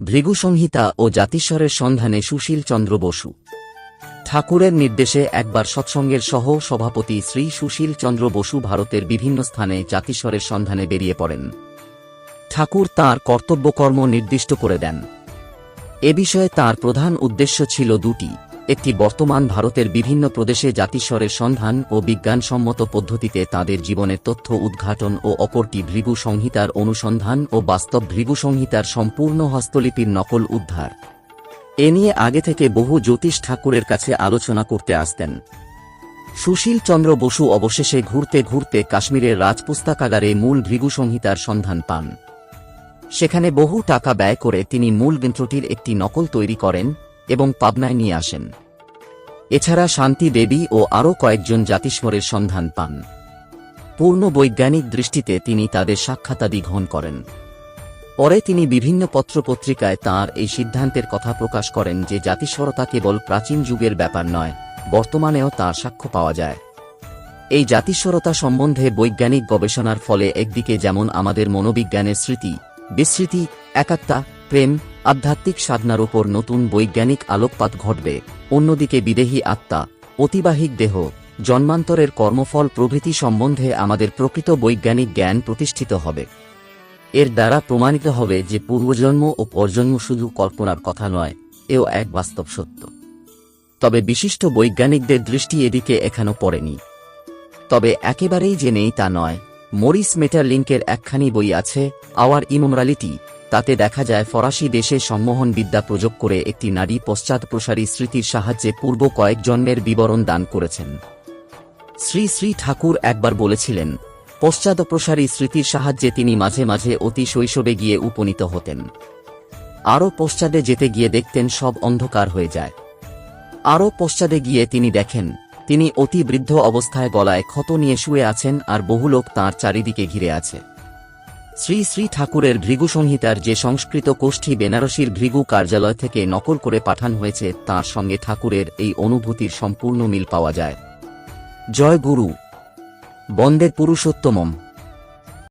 ভৃগু সংহিতা ও জাতিস্বরের সন্ধানে সুশীল চন্দ্র বসু। ঠাকুরের নির্দেশে একবার সৎসঙ্গের সহ সভাপতি শ্রী সুশীল চন্দ্র বসু ভারতের বিভিন্ন স্থানে জাতিস্বরের সন্ধানে বেরিয়ে পড়েন। ঠাকুর তার কর্তব্যকর্ম নির্দিষ্ট করে দেন। এ বিষয়ে তার প্রধান উদ্দেশ্য ছিল দুটি। একটি বর্তমান ভারতের বিভিন্ন প্রদেশে জাতিস্বরের সন্ধান ও বিজ্ঞানসম্মত পদ্ধতিতে তাদের জীবনের তথ্য উদ্ঘাটন ও অপরটি ভৃগু সংহিতার অনুসন্ধান ও বাস্তব ভৃগু সংহিতার সম্পূর্ণ হস্তলিপির নকল উদ্ধার। এ নিয়ে আগে থেকে বহু জ্যোতিষ ঠাকুরের কাছে আলোচনা করতে আসতেন। সুশীল চন্দ্র বসু অবশেষে ঘুরতে ঘুরতে কাশ্মীরের রাজপুস্তাকাগারে মূল ভৃগু সংহিতার সন্ধান পান। সেখানে বহু টাকা ব্যয় করে তিনি মূল গ্রন্থটির একটি নকল তৈরি করেন এবং পাবনায় নিয়ে আসেন। এছাড়া শান্তি দেবী ও আরও কয়েকজন জাতিস্বরের সন্ধান পান। পূর্ণ বৈজ্ঞানিক দৃষ্টিতে তিনি তাদের সাক্ষাতাদি গ্রহণ করেন। পরে তিনি বিভিন্ন পত্রপত্রিকায় তাঁর এই সিদ্ধান্তের কথা প্রকাশ করেন যে জাতিস্বরতা কেবল প্রাচীন যুগের ব্যাপার নয়, বর্তমানেও তার সাক্ষ্য পাওয়া যায়। এই জাতিস্বরতা সম্বন্ধে বৈজ্ঞানিক গবেষণার ফলে একদিকে যেমন আমাদের মনোবিজ্ঞানের স্মৃতি বিস্মৃতি একাত্মা, প্রেম আধ্যাত্মিক সাধনার ওপর নতুন বৈজ্ঞানিক আলোকপাত ঘটবে। অন্যদিকে বিদেহী আত্মা, অতিবাহিক দেহ, জন্মান্তরের কর্মফল প্রভৃতি সম্বন্ধে আমাদের প্রকৃত বৈজ্ঞানিক জ্ঞান প্রতিষ্ঠিত হবে। এর দ্বারা প্রমাণিত হবে যে পূর্বজন্ম ও পরজন্ম শুধু কল্পনার কথা নয়, এও এক বাস্তব সত্য। তবে বিশিষ্ট বৈজ্ঞানিকদের দৃষ্টি এদিকে এখনও পড়েনি। তবে একেবারেই যে নেই তা নয়, মরিস মেটারলিংকের একখানি বই আছে, আওয়ার ইমোরালিটি তাতে দেখা যায় ফরাসি দেশে সম্মোহন বিদ্যা প্রযোগ করে একটি নারী পশ্চাৎপ্রসারী স্মৃতির সাহায্যে পূর্ব কয়েক জন্মের বিবরণ দান করেছেন। শ্রী শ্রী ঠাকুর একবার বলেছিলেন পশ্চাদপ্রসারী স্মৃতির সাহায্যে তিনি মাঝে মাঝে অতি শৈশবে গিয়ে উপনীত হতেন। আরও পশ্চাদে যেতে গিয়ে দেখতেন সব অন্ধকার হয়ে যায়। আরও পশ্চাদে গিয়ে তিনি দেখেন, তিনি অতি বৃদ্ধ অবস্থায় গলায় ক্ষত নিয়ে শুয়ে আছেন আর বহু লোক তাঁর চারিদিকে ঘিরে আছে। শ্রী শ্রী ঠাকুরের ভৃগু সংহিতার যে সংস্কৃত কোষ্ঠী বেনারসির ভৃগু কার্যালয় থেকে নকল করে পাঠান হয়েছে, তার সঙ্গে ঠাকুরের এই অনুভূতির সম্পূর্ণ মিল পাওয়া যায়। জয় গুরু। বন্দের পুরুষোত্তমম।